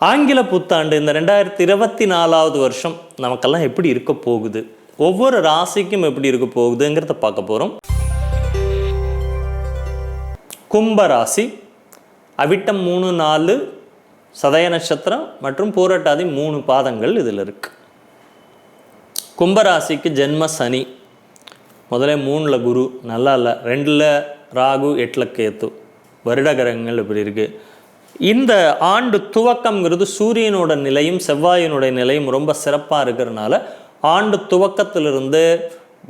ஆங்கில புத்தாண்டு இந்த ரெண்டாயிரத்தி இருபத்தி நாலாவது வருஷம் நமக்கெல்லாம் எப்படி இருக்க போகுது? ஒவ்வொரு ராசிக்கும் எப்படி இருக்க போகுதுங்கிறத பார்க்க போகிறோம் கும்ப ராசி அவிட்டம் மூணு நாலு சதய நட்சத்திரம் மற்றும் பூரட்டாதி மூணு பாதங்கள் இதில் இருக்கு. கும்பராசிக்கு ஜென்ம சனி. முதல்ல மூணில் குரு நல்லா இல்லை. ரெண்டில் ராகு எட்டில் கேத்து. வருடகரங்கள் இப்படி இருக்குது இந்த ஆண்டு துவக்கம்ங்கிறது சூரியனோட நிலையும் செவ்வாயினுடைய நிலையும் ரொம்ப சிறப்பாக இருக்கிறதுனால ஆண்டு துவக்கத்திலிருந்து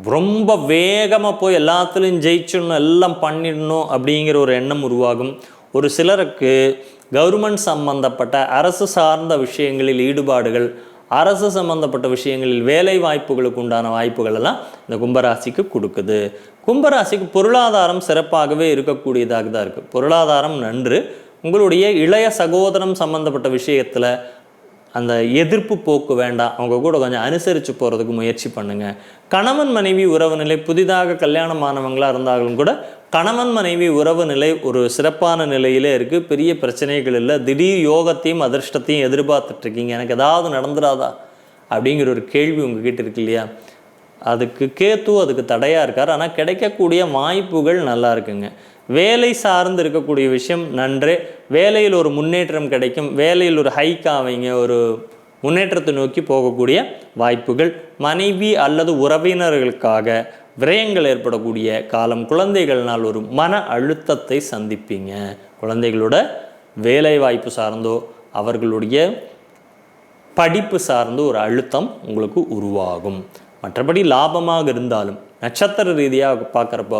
ரொம்ப வேகமாக போய் எல்லாத்துலேயும் ஜெயிச்சிடணும் எல்லாம் பண்ணிடணும் அப்படிங்கிற ஒரு எண்ணம் உருவாகும். ஒரு சிலருக்கு கவர்மெண்ட் சம்பந்தப்பட்ட அரசு சார்ந்த விஷயங்களில் ஈடுபாடுகள் அரசு சம்பந்தப்பட்ட விஷயங்களில் வேலை வாய்ப்புகளுக்கு உண்டான வாய்ப்புகள் எல்லாம் இந்த கும்பராசிக்கு கொடுக்குது. கும்பராசிக்கு பொருளாதாரம் சிறப்பாகவே இருக்கக்கூடியதாக தான் இருக்குது பொருளாதாரம் நன்று உங்களுடைய இளைய சகோதரம் சம்பந்தப்பட்ட விஷயத்தில் அந்த எதிர்ப்பு போக்கு வேண்டாம். அவங்க கூட கொஞ்சம் அனுசரித்து போகிறதுக்கு முயற்சி பண்ணுங்கள் கணவன் மனைவி உறவு நிலை புதிதாக கல்யாணமானவங்களாக இருந்தாலும் கூட கணவன் மனைவி உறவு நிலை ஒரு சிறப்பான நிலையிலே இருக்குது பெரிய பிரச்சனைகள் இல்லை. திடீர் யோகத்தையும் அதிர்ஷ்டத்தையும் எதிர்பார்த்துட்ருக்கீங்க எனக்கு ஏதாவது நடந்துடாதா அப்படிங்கிற ஒரு கேள்வி உங்ககிட்ட இருக்கு இல்லையா? அதுக்கு கேத்து அதுக்கு தடையாக இருக்கார். ஆனால் கிடைக்கக்கூடிய வாய்ப்புகள் நல்லா இருக்குங்க. வேலை சார்ந்து இருக்கக்கூடிய விஷயம் நன்று. வேலையில் ஒரு முன்னேற்றம் கிடைக்கும். வேலையில் ஒரு ஹைக் அவங்க ஒரு முன்னேற்றத்தை நோக்கி போகக்கூடிய வாய்ப்புகள். மனைவி அல்லது உறவினர்களுக்காக விரயங்கள் ஏற்படக்கூடிய காலம். குழந்தைகள்னால் ஒரு மன அழுத்தத்தை சந்திப்பீங்க. குழந்தைகளோட வேலை வாய்ப்பு சார்ந்தோ அவர்களுடைய படிப்பு சார்ந்து ஒரு அழுத்தம் உங்களுக்கு உருவாகும். மற்றபடி லாபமாக இருந்தாலும் நட்சத்திர ரீதியாக பார்க்குறப்போ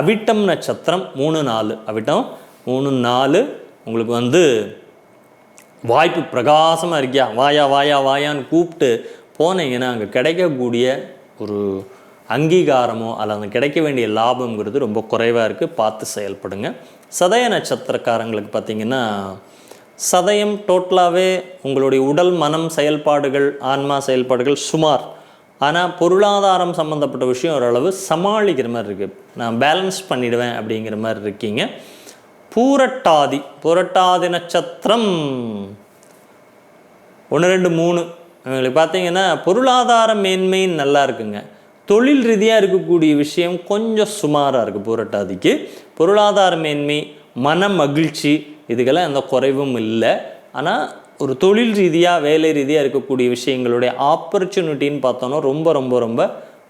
அவிட்டம் நட்சத்திரம் மூணு நாலு. அவிட்டம் மூணு நாலு. உங்களுக்கு வந்து வாய்ப்பு பிரகாசமாக இருக்கியா? வாயா வாயா வாயான்னு கூப்பிட்டு போனீங்கன்னா அங்கே கிடைக்கக்கூடிய ஒரு அங்கீகாரமோ அல்லது கிடைக்க வேண்டிய லாபம்ங்கிறது ரொம்ப குறைவாக இருக்குது பார்த்து செயல்படுங்க. சதய நட்சத்திரக்காரங்களுக்கு பார்த்தீங்கன்னா சதயம் டோட்டலாகவே உங்களுடைய உடல் மனம் செயல்பாடுகள் ஆன்மா செயல்பாடுகள் சுமார் ஆனால் பொருளாதாரம் சம்மந்தப்பட்ட விஷயம் ஓரளவு சமாளிக்கிற மாதிரி இருக்குது நான் பேலன்ஸ் பண்ணிடுவேன் அப்படிங்கிற மாதிரி இருக்கீங்க. பூரட்டாதி புரட்டாதி நட்சத்திரம். ஒன்று ரெண்டு மூணு. இவங்களுக்கு பார்த்தீங்கன்னா பொருளாதார மேன்மைன்னு நல்லா இருக்குங்க. தொழில் ரீதியாக இருக்கக்கூடிய விஷயம் கொஞ்சம் சுமாராக இருக்குது பூரட்டாதிக்கு. பொருளாதார மேன்மை மன மகிழ்ச்சி இதுக்கெல்லாம் எந்த குறைவும் இல்லை. ஆனால் ஒரு தொழில் ரீதியாக வேலை ரீதியாக இருக்கக்கூடிய விஷயங்களுடைய ஆப்பர்ச்சுனிட்டின்னு பார்த்தோன்னா ரொம்ப ரொம்ப ரொம்ப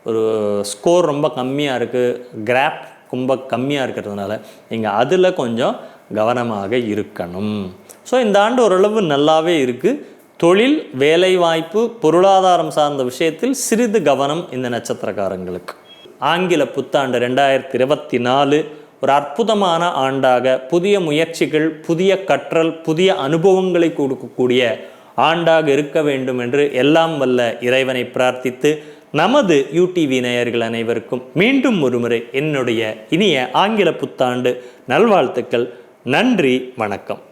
ஒரு ஸ்கோர் ரொம்ப கம்மியாக இருக்குது கிராப் ரொம்ப கம்மியாக இருக்கிறதுனால நீங்கள் அதில் கொஞ்சம் கவனமாக இருக்கணும். ஸோ இந்த ஆண்டு ஓரளவு நல்லாவே இருக்குது தொழில் வேலைவாய்ப்பு பொருளாதாரம் சார்ந்த விஷயத்தில் சிறிது கவனம் இந்த நட்சத்திரக்காரங்களுக்கு. ஆங்கில புத்தாண்டு ரெண்டாயிரத்தி இருபத்தி நாலு ஒரு அற்புதமான ஆண்டாக புதிய முயற்சிகள் புதிய கற்றல் புதிய அனுபவங்களை கொடுக்கக்கூடிய ஆண்டாக இருக்க வேண்டும் என்று எல்லாம் வல்ல இறைவனை பிரார்த்தித்து நமது யூடிவி நேயர்கள் அனைவருக்கும் மீண்டும் ஒருமுறை என்னுடைய இனிய ஆங்கில புத்தாண்டு நல்வாழ்த்துக்கள். நன்றி வணக்கம்.